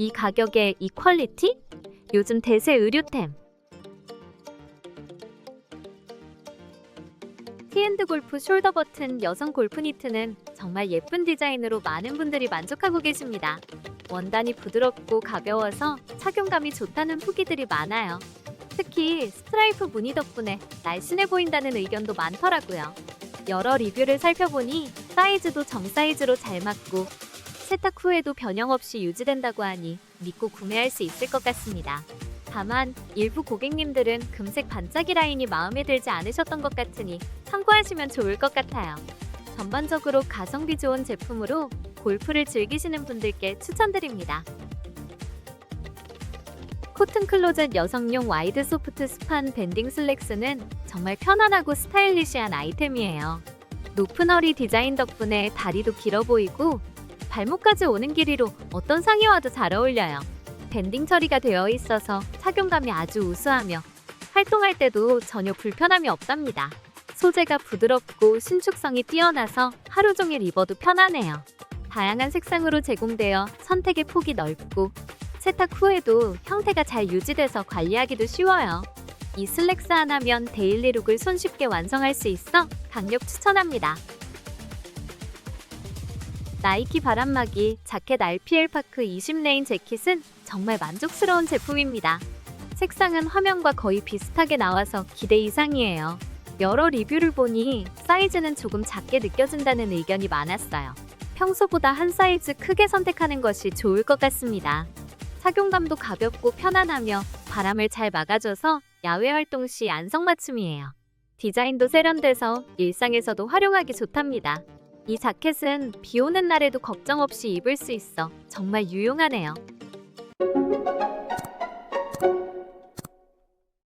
이 가격에 이 퀄리티? 요즘 대세 의류템. 티앤드 골프 숄더 버튼 여성 골프 니트는 정말 예쁜 디자인으로 많은 분들이 만족하고 계십니다. 원단이 부드럽고 가벼워서 착용감이 좋다는 후기들이 많아요. 특히 스트라이프 무늬 덕분에 날씬해 보인다는 의견도 많더라고요. 여러 리뷰를 살펴보니 사이즈도 정 사이즈로 잘 맞고 세탁 후에도 변형 없이 유지된다고 하니 믿고 구매할 수 있을 것 같습니다. 다만 일부 고객님들은 금색 반짝이 라인이 마음에 들지 않으셨던 것 같으니 참고하시면 좋을 것 같아요. 전반적으로 가성비 좋은 제품으로 골프를 즐기시는 분들께 추천드립니다. 코튼 클로젯 여성용 와이드 소프트 스판 밴딩 슬랙스는 정말 편안하고 스타일리시한 아이템이에요. 높은 허리 디자인 덕분에 다리도 길어 보이고 발목까지 오는 길이로 어떤 상의와도 잘 어울려요. 밴딩 처리가 되어 있어서 착용감이 아주 우수하며 활동할 때도 전혀 불편함이 없답니다. 소재가 부드럽고 신축성이 뛰어나서 하루 종일 입어도 편하네요. 다양한 색상으로 제공되어 선택의 폭이 넓고 세탁 후에도 형태가 잘 유지돼서 관리하기도 쉬워요. 이 슬랙스 하나면 데일리룩을 손쉽게 완성할 수 있어 강력 추천합니다. 나이키 바람막이 자켓 RPL 파크 20레인 재킷은 정말 만족스러운 제품입니다. 색상은 화면과 거의 비슷하게 나와서 기대 이상이에요. 여러 리뷰를 보니 사이즈는 조금 작게 느껴진다는 의견이 많았어요. 평소보다 한 사이즈 크게 선택하는 것이 좋을 것 같습니다. 착용감도 가볍고 편안하며 바람을 잘 막아줘서 야외 활동 시 안성맞춤이에요. 디자인도 세련돼서 일상에서도 활용하기 좋답니다. 이 자켓은 비 오는 날에도 걱정 없이 입을 수 있어 정말 유용하네요.